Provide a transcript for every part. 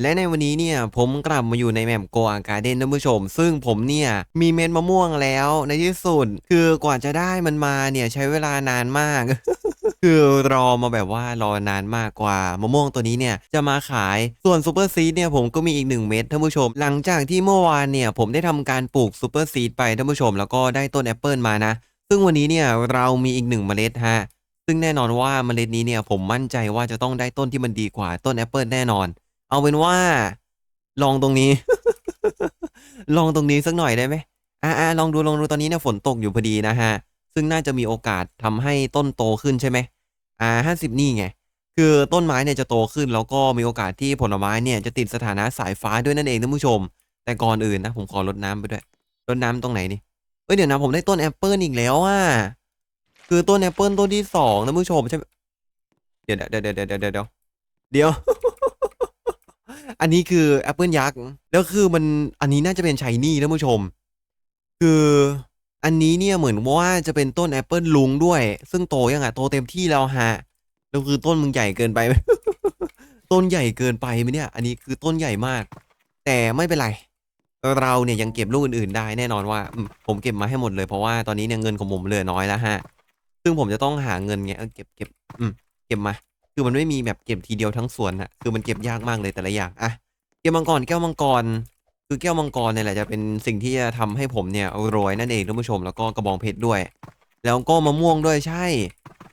และในวันนี้เนี่ยผมกลับมาอยู่ในแมปโกอาการ์เด้นท่านผู้ชม ซึ่งผมเนี่ยมีเม็ดมะม่วงแล้วในที่สุด คือกว่าจะได้มันมาเนี่ยใช้เวลานานมาก คือรอมาแบบว่ารอนานมากกว่ามะม่วงตัวนี้เนี่ยจะมาขายส่วนซูเปอร์ซีดเนี่ยผมก็มีอีกหนึ่งเม็ดท่านผู้ชม หลังจากที่เมื่อวานเนี่ยผมได้ทำการปลูกซูเปอร์ซีดไปท่านผู้ชม แล้วก็ได้ต้นแอปเปิลมานะ ซึ่งวันนี้เนี่ยเรามีอีกหนึ่งเมล็ดฮะซึ่งแน่นอนว่าเมล็ดนี้เนี่ยผมมั่นใจว่าจะต้องได้ต้นที่มันดีกว่าต้นแอปเปิลแน่นอน เอาเป็นว่า ลองตรงนี้ ลองตรงนี้สักหน่อยได้ไหมอ่าลองดูลองดูตอนนี้เนี่ยฝนตกอยู่พอดีนะฮะ ซึ่งน่าจะมีโอกาสทำให้ต้นโตขึ้นใช่ไหมอ่าห้าสิบนี่ไง คือต้นไม้เนี่ยจะโตขึ้นแล้วก็มีโอกาสที่ผลไม้เนี่ยจะติดสถานะสายฟ้าด้วยนั่นเองท่านผู้ชม แต่ก่อนอื่นนะผมขอรดน้ำไปด้วยรดน้ำตรงไหนนี่เอ้ยเดี๋ยวนะผมได้ต้นแอปเปิลอีกแล้วอะคือต้นแอปเปิลต้นที่สองท่านผู้ชมใช่ไหมเดี๋ยวเดี๋ยวเดี๋ยวเดี๋ยวเดี๋ยวเดี๋ยวเดี๋ยว อันนี้คือแอปเปิลยักษ์แล้วคือมันอันนี้น่าจะเป็นชายนี่ท่านผู้ชม คืออันนี้เนี่ยเหมือนว่าจะเป็นต้นแอปเปิลลุงด้วย ซึ่งโตยังอะโตเต็มที่แล้วฮะแล้วคือต้นมึงใหญ่เกินไปไหมต้นใหญ่เกินไปไหมเนี่ย อันนี้คือต้นใหญ่มาก แต่ไม่เป็นไรเราเนี่ยยังเก็บลูกอื่นๆได้แน่นอนว่า ผมเก็บมาให้หมดเลยเพราะว่าตอนนี้เนี่ยเงินของผมเหลือน้อยแล้วฮะ ซึ่งผมจะต้องหาเงินไงเออเก็บเก็บอืมเก็บมา คือมันไม่มีแบบเก็บทีเดียวทั้งสวนอะคือมันเก็บยากมากเลยแต่ละอย่างอะแก้วมังกรแก้วมังกร คือแก้วมังกรเนี่ยแหละจะเป็นสิ่งที่จะทำให้ผมเนี่ยรวยนั่นเองท่านผู้ชมแล้วก็กระบองเพชรด้วย แล้วก็มะม่วงด้วยใช่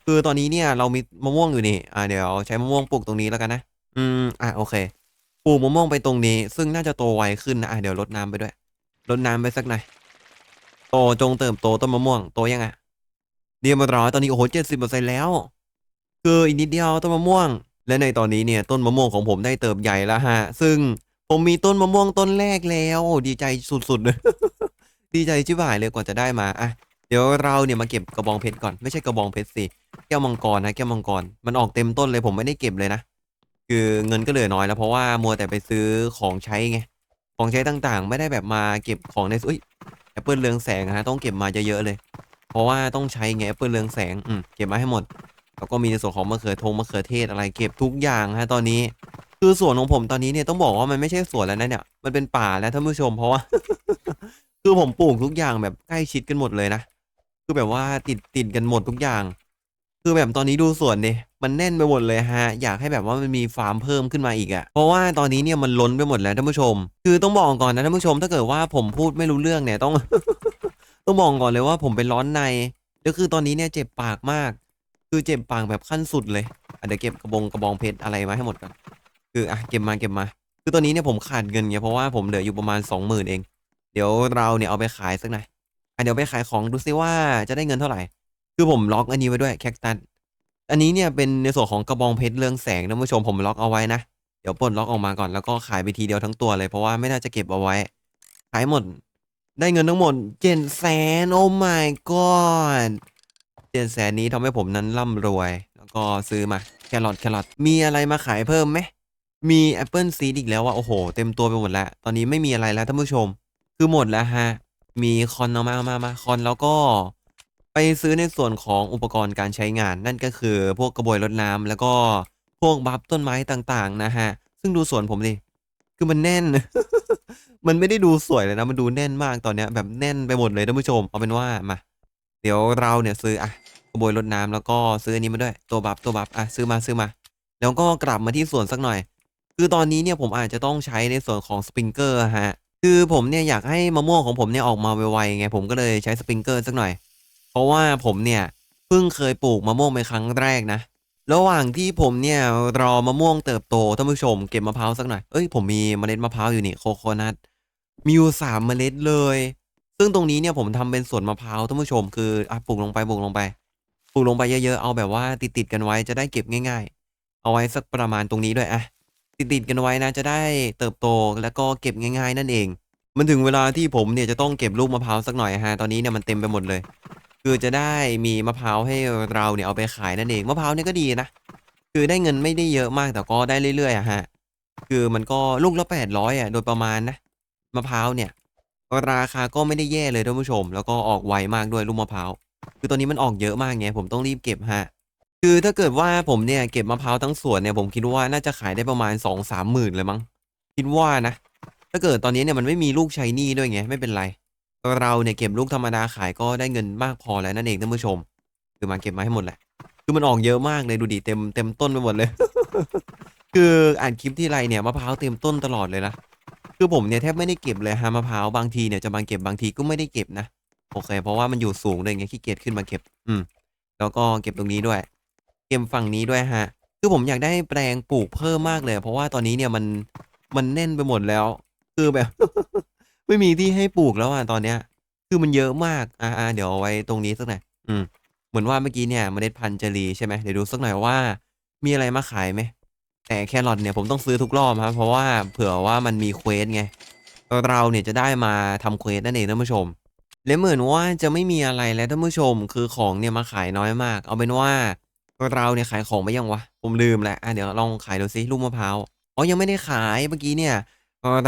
คือตอนนี้เนี่ยเรามีมะม่วงอยู่นี่อ่าเดี๋ยวใช้มะม่วงปลูกตรงนี้แล้วกันนะอืมอะโอเคปลูกมะม่วงไปตรงนี้ ซึ่งน่าจะโตไวขึ้นนะอะเดี๋ยวรดน้ำไปด้วยรดน้ำไปสักหน่อยโตจงเติบโตต้นมะม่วงโตยังอะเดียวมาร้อยตอนนี้โอ้โหเจ็ดสิบเปอร์เซ็นแล้ว คืออีกนิดเดียวต้นมะม่วง และในตอนนี้เนี่ยต้นมะม่วงของผมได้เติบใหญ่แล้วฮะ ซึ่งผมมีต้นมะม่วงต้นแรกแล้วดีใจสุดๆเลยดีใจชิบหายเลยกว่าจะได้มาอะเดี๋ยวเราเนี่ยมาเก็บกระบองเพชรก่อนไม่ใช่กระบองเพชรสิแก้วมังกรนะแก้วมังกรมันออกเต็มต้นเลยผมไม่ได้เก็บเลยนะคือเงินก็เหลือน้อยแล้วเพราะว่ามัวแต่ไปซื้อของใช้ไงของใช้ต่างๆ ไม่ได้แบบมาเก็บของในอุ้ยแอปเปิลเรืองแสงฮะต้องเก็บมาเยอะๆเลย เพราะว่าต้องใช้ไงแอปเปิลเรืองแสงอืมเก็บมาให้หมด แล้วก็มีในส่วนของมะเขือทงมะเขือเทศอะไรเก็บทุกอย่างฮะตอนนี้ คือสวนของผมตอนนี้เนี่ยต้องบอกว่ามันไม่ใช่สวนแล้วนะเนี่ยมันเป็นป่าแล้วท่านผู้ชมเพราะว่า คือผมปลูกทุกอย่างแบบใกล้ชิดกันหมดเลยนะคือแบบว่าติดติดกันหมดทุกอย่าง คือแบบตอนนี้ดูสวนเนี่ยมันแน่นไปหมดเลยฮะ อยากให้แบบว่ามันมีฟาร์มเพิ่มขึ้นมาอีกอะเพราะว่าตอนนี้เนี่ยมันล้นไปหมดแล้วท่านผู้ชม คือต้องบอกก่อนนะท่านผู้ชม ถ้าเกิดว่าผมพูดไม่รู้เรื่องเนี่ยต้อง ต้องบอกก่อนเลยว่าผมเป็นร้อนใน แล้วคือตอนนี้เนี่ยเจ็บปากมาก คือเจ็บปากแบบขั้นสุดเลยอะเดี๋ยวเก็บกระบงกระบองเพชรอะไรมาให้หมดก่อนคืออะเก็บมาเก็บมา คือตอนนี้เนี่ยผมขาดเงินไงเพราะว่าผมเหลืออยู่ประมาณสองหมื่นเอง เดี๋ยวเราเนี่ยเอาไปขายสักหน่อยอะเดี๋ยวไปขายของดูซิว่าจะได้เงินเท่าไหร่ คือผมล็อกอันนี้ไว้ด้วยแคคตัสอันนี้เนี่ยเป็นในส่วนของกระบองเพชรเรืองแสงท่าผู้ชมผมล็อกเอาไว้นะเดี๋ยวปลดล็อกออกมาก่อนแล้วก็ขายไปทีเดียวทั้งตัวเลยเพราะว่าไม่น่าจะเก็บเอาไว้ ขายหมด ได้เงินทั้งหมดเจ็ดแสนโอ้ my god เจ็ดแสนนี้ทำให้ผมนั้นร่ำรวย แล้วก็ซื้อมาแครอทแครอทมีอะไรมาขายเพิ่มไหมมีแอปเปิลซีดอีกแล้วว่าโอ้โห เต็มตัวไปหมดแล้ว ตอนนี้ไม่มีอะไรแล้วท่านผู้ชม คือหมดแล้วฮะ มีคอนเอามามามาคอนแล้วก็ไปซื้อในส่วนของอุปกรณ์การใช้งาน นั่นก็คือพวกกระบวยรดน้ำแล้วก็พวกบัฟต้นไม้ต่างๆ นะฮะ ซึ่งดูสวนผมดิคือมันแน่น มันไม่ได้ดูสวยเลยนะ มันดูแน่นมากตอนเนี้ยแบบแน่นไปหมดเลยท่านผู้ชม เอาเป็นว่ามา เดี๋ยวเราเนี่ยซื้ออะกระบวยรดน้ำแล้วก็ซื้ออันนี้มาด้วยตัวบัฟตัวบัฟอะซื้อมาซื้อมา แล้วก็กลับมาที่สวนสักหน่อย คือตอนนี้เนี่ยผมอาจจะต้องใช้ในส่วนของสปริงเกอร์ฮะคือผมเนี่ยอยากให้มะม่วงของผมเนี่ยออกมาไวๆไงผมก็เลยใช้สปริงเกอร์สักหน่อย เพราะว่าผมเนี่ยเพิ่งเคยปลูกมะม่วงเป็นครั้งแรกนะระหว่างที่ผมเนี่ยรอมะม่วงเติบโตท่านผู้ชมเก็บมะพร้าวสักหน่อย เอ้ยผมมีเมล็ดมะพร้าวอยู่นี่โคโคนัทมีอยู่สามเมล็ดเลย ซึ่งตรงนี้เนี่ยผมทำเป็นสวนมะพร้าวท่านผู้ชมคืออะปลูกลงไปปลูกลงไปปลูกลงไปเยอะๆ เอาแบบว่าติดๆกันไว้จะได้เก็บง่าย ๆ เอาไว้สักประมาณตรงนี้ด้วยอะติดๆกันไว้นะจะได้เติบโตแล้วก็เก็บง่าย ๆ นั่นเอง มันถึงเวลาที่ผมเนี่ยจะต้องเก็บลูกมะพร้าวสักหน่อยฮะตอนนี้เนี่ยมันเต็มไปหมดเลย คือจะได้มีมะพร้าวให้เราเนี่ยเอาไปขายนั่นเองมะพร้าวเนี่ยก็ดีนะคือได้เงินไม่ได้เยอะมากแต่ก็ได้เรื่อยๆอะฮะคือมันก็ลูกละแปดร้อยอะโดยประมาณนะมะพร้าวเนี่ย ราคาก็ไม่ได้แย่เลยท่านผู้ชม แล้วก็ออกไวมากด้วยลูกมะพร้าวคือตอนนี้มันออกเยอะมากไงผมต้องรีบเก็บฮะคือถ้าเกิดว่าผมเนี่ยเก็บมะพร้าวทั้งสวนเนี่ยผมคิดว่าน่าจะขายได้ประมาณสองสามหมื่นเลยมั้งคิดว่านะ ถ้าเกิดตอนนี้เนี่ยมันไม่มีลูกชายนี่ด้วยไงไม่เป็นไร เราเนี่ยเก็บลูกธรรมดาขายก็ได้เงินมากพอแล้วนั่นเองท่านผู้ชม คือมาเก็บมาให้หมดแหละคือมันออกเยอะมากเลยดูดิเต็มเต็มต้นไปหมดเลย คืออ่านคลิปที่ไรเนี่ยมะพร้าวเต็มต้นตลอดเลยนะ คือผมเนี่ยแทบไม่ได้เก็บเลยฮะมะพร้าวบางทีเนี่ยจะมางเก็บบางทีก็ไม่ได้เก็บนะโอเค เพราะว่ามันอยู่สูงเลยไงขี้เกียจขึ้นมาเก็บ อืม แล้วก็เก็บตรงนี้ด้วย เก็บฝั่งนี้ด้วยฮะ คือผมอยากได้แปลงปลูกเพิ่มมากเลย เพราะว่าตอนนี้เนี่ยมันมันแน่นไปหมดแล้ว คือแบบ ไม่มีที่ให้ปลูกแล้วอะตอนเนี้ย คือมันเยอะมาก อ่าเดี๋ยวเอาไว้ตรงนี้สักหน่อยอืม เหมือนว่าเมื่อกี้เนี่ยเมล็ดพันธุ์เจรีใช่ไหมเดี๋ยวดูสักหน่อยว่า มีอะไรมาขายไหม แต่แครอทเนี่ยผมต้องซื้อทุกรอบครับ เพราะว่าเผื่อว่ามันมีเควสไงเราเนี่ยจะได้มาทำเควสนั่นเองท่านผู้ชมและเหมือนว่าจะไม่มีอะไรแล้วท่านผู้ชมคือของเนี่ยมาขายน้อยมาก เอาเป็นว่าเราเนี่ยขายของไปยังวะ ผมลืมแล้วอะเดี๋ยวลองขายดูซิลูกมะพร้าวอ๋อยังไม่ได้ขายเมื่อกี้เนี่ย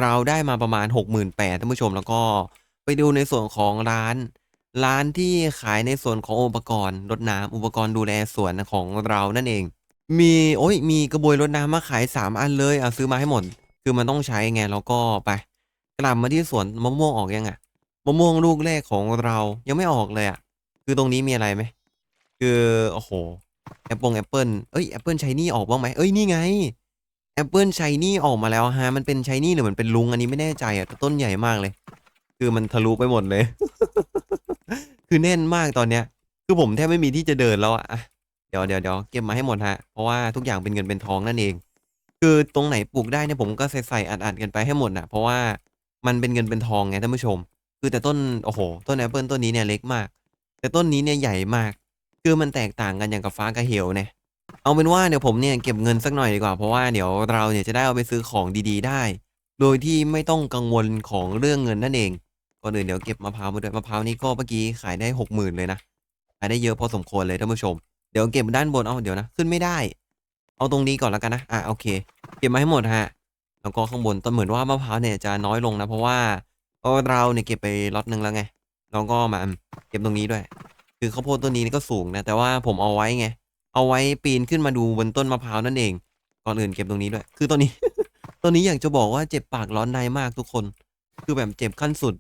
เราได้มาประมาณ 68,000ท่านผู้ชมแล้วก็ไปดูในส่วนของร้าน ร้านที่ขายในส่วนของอุปกรณ์รดน้ำอุปกรณ์ดูแลสวนของเรานั่นเอง มี โอ้ยมีกระบวยรดน้ำมาขาย 3 อันเลยเอาซื้อมาให้หมด คือมันต้องใช้ไง แล้วก็ไป กลับมาที่สวนมะม่วงออกยังอะมะม่วงลูกแรกของเรายังไม่ออกเลยอะคือตรงนี้มีอะไรไหม คือ โอ้โห แอปเปิลแอปเปิลเอ้ย แอปเปิลชายนี่ออกบ้างไหมเอ้ย นี่ไง แอปเปิลชายนี่ออกมาแล้วฮะ มันเป็นชายนี่หรือมันเป็นลุง อันนี้ไม่แน่ใจอะแต่ต้นใหญ่มากเลย คือมันทะลุไปหมดเลย คือแน่นมากตอนเนี้ย คือผมแทบไม่มีที่จะเดินแล้วอะ เดี๋ยวเดี๋ยวเดี๋ยวเก็บมาให้หมดฮะ เพราะว่าทุกอย่างเป็นเงินเป็นทองนั่นเอง คือตรงไหนปลูกได้เนี่ยผมก็ใส่ใส่อัดอัดกันไปให้หมดนะเพราะว่ามันเป็นเงินเป็นทองไงท่านผู้ชม คือแต่ต้นโอ้โห ต้นแอปเปิลต้นนี้เนี่ยเล็กมาก แต่ต้นนี้เนี่ยใหญ่มาก คือมันแตกต่างกันอย่างกับฟ้ากับเหวเนี่ย เอาเป็นว่าเดี๋ยวผมเนี่ยเก็บเงินสักหน่อยดีกว่า เพราะว่าเดี๋ยวเราเนี่ยจะได้เอาไปซื้อของดีๆ ได้ โดยที่ไม่ต้องกังวลของเรื่องเงินนั่นเอง ก่อนอื่นเดี๋ยวเก็บมะพร้าวมาด้วยมะพร้าวนี่ก็เมื่อกี้ขายได้หกหมื่นเลยนะ ขายได้เยอะพอสมควรเลยท่านผู้ชม ดี๋ยวเก็บด้านบนเอาเดี๋ยวนะ ขึ้นไม่ได้ เอาตรงนี้ก่อนแล้วกันนะ อะโอเค เก็บมาให้หมดฮะ แล้วก็ข้างบนต้นเหมือนว่ามะพร้าวเนี่ยจะน้อยลงนะ เพราะว่าเราเนี่ยเก็บไปล็อตหนึ่งแล้วไง แล้วก็มาเก็บตรงนี้ด้วย คือข้าวโพดต้นนี้นี่ก็สูงนะ แต่ว่าผมเอาไว้ไง เอาไว้ปีนขึ้นมาดูบนต้นมะพร้าวนั่นเอง ก่อนอื่นเก็บตรงนี้ด้วย คือตอนนี้ ตอนนี้อยากจะบอกว่าเจ็บปากร้อนในมากทุกคน คือแบบเจ็บขั้นสุด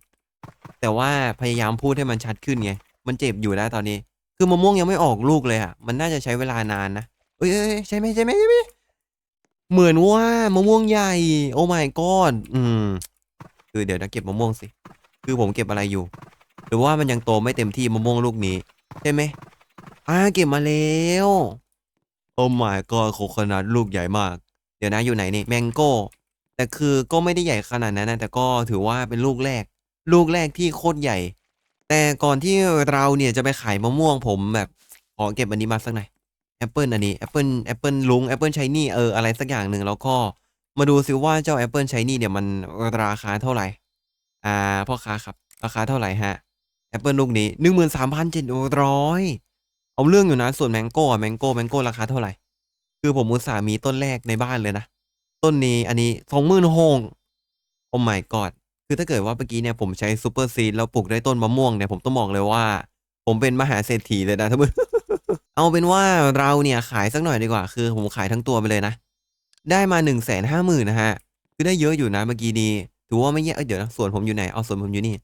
แต่ว่าพยายามพูดให้มันชัดขึ้นไง มันเจ็บอยู่แล้วตอนนี้ คือมะม่วงยังไม่ออกลูกเลยอะ มันน่าจะใช้เวลานานนะ เอ้ยเอ้ยใช่ไหมใช่ไหมใช่ไหมเหมือนว่ามะม่วงใหญ่ โอ้ my god อืม คือเดี๋ยวนะเก็บมะม่วงสิ คือผมเก็บอะไรอยู่ หรือว่ามันยังโตไม่เต็มที่มะม่วงลูกนี้ ใช่ไหมอ่าเก็บมาแล้วโอ้ my god โคคนัทลูกใหญ่มาก เดี๋ยวนะอยู่ไหนนี่แมงโก้แต่คือก็ไม่ได้ใหญ่ขนาดนั้นนะแต่ก็ถือว่าเป็นลูกแรก ลูกแรกที่โคตรใหญ่ แต่ก่อนที่เราเนี่ยจะไปขายมะม่วงผมแบบขอเก็บอันนี้มาสักหน่อยแอปเปิลอันนี้แอปเปิลแอปเปิลลุงแอปเปิลชายนี่เอออะไรสักอย่างหนึ่งแล้วก็มาดูซิว่าเจ้าแอปเปิลชายนี่เนี่ยมันราคาเท่าไหร่ อ่าพ่อค้าครับ ราคาเท่าไหร่ฮะแอปเปิลลูกนี้หนึ่งหมื่นสามพันเจ็ดร้อยเอาเรื่องอยู่นะส่วนแมงโก้แมงโก้แมงโก้ราคาเท่าไหร่ คือผมอุตส่าห์มีต้นแรกในบ้านเลยนะ ต้นนี้อันนี้สองหมื่นหกโอ้ my god คือถ้าเกิดว่าเมื่อกี้เนี่ยผมใช้ซูเปอร์ซีดแล้วปลูกได้ต้นมะม่วงเนี่ยผมต้องบอกเลยว่า ผมเป็นมหาเศรษฐีเลยนะท่านผู้เอาเป็นว่าเราเนี่ยขายสักหน่อยดีกว่า คือผมขายทั้งตัวไปเลยนะ ได้มาหนึ่งแสนห้าหมื่นนะฮะ คือได้เยอะอยู่นะเมื่อกี้นี้ถือว่าไม่แย่เอ้ยเดี๋ยวนะสวนผมอยู่ไหนเอาสวนผมอยู่นี่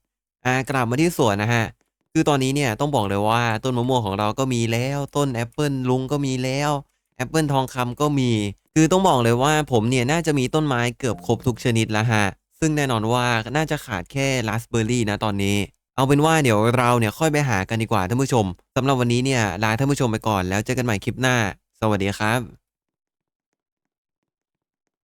อ่ากลับมาที่สวนนะฮะ คือตอนนี้เนี่ยต้องบอกเลยว่าต้นมะม่วงของเราก็มีแล้ว ต้นแอปเปิลลุงก็มีแล้วแอปเปิลทองคำก็มี คือต้องบอกเลยว่าผมเนี่ยน่าจะมีต้นไม้เกือบครบทุกชนิดแล้วฮะ ซึ่งแน่นอนว่าน่าจะขาดแค่ราสเบอร์รี่นะตอนนี้ เอาเป็นว่าเดี๋ยวเราเนี่ยค่อยไปหากันดีกว่าท่านผู้ชมสำหรับวันนี้เนี่ยลาท่านผู้ชมไปก่อนแล้วเจอกันใหม่คลิปหน้า สวัสดีครับ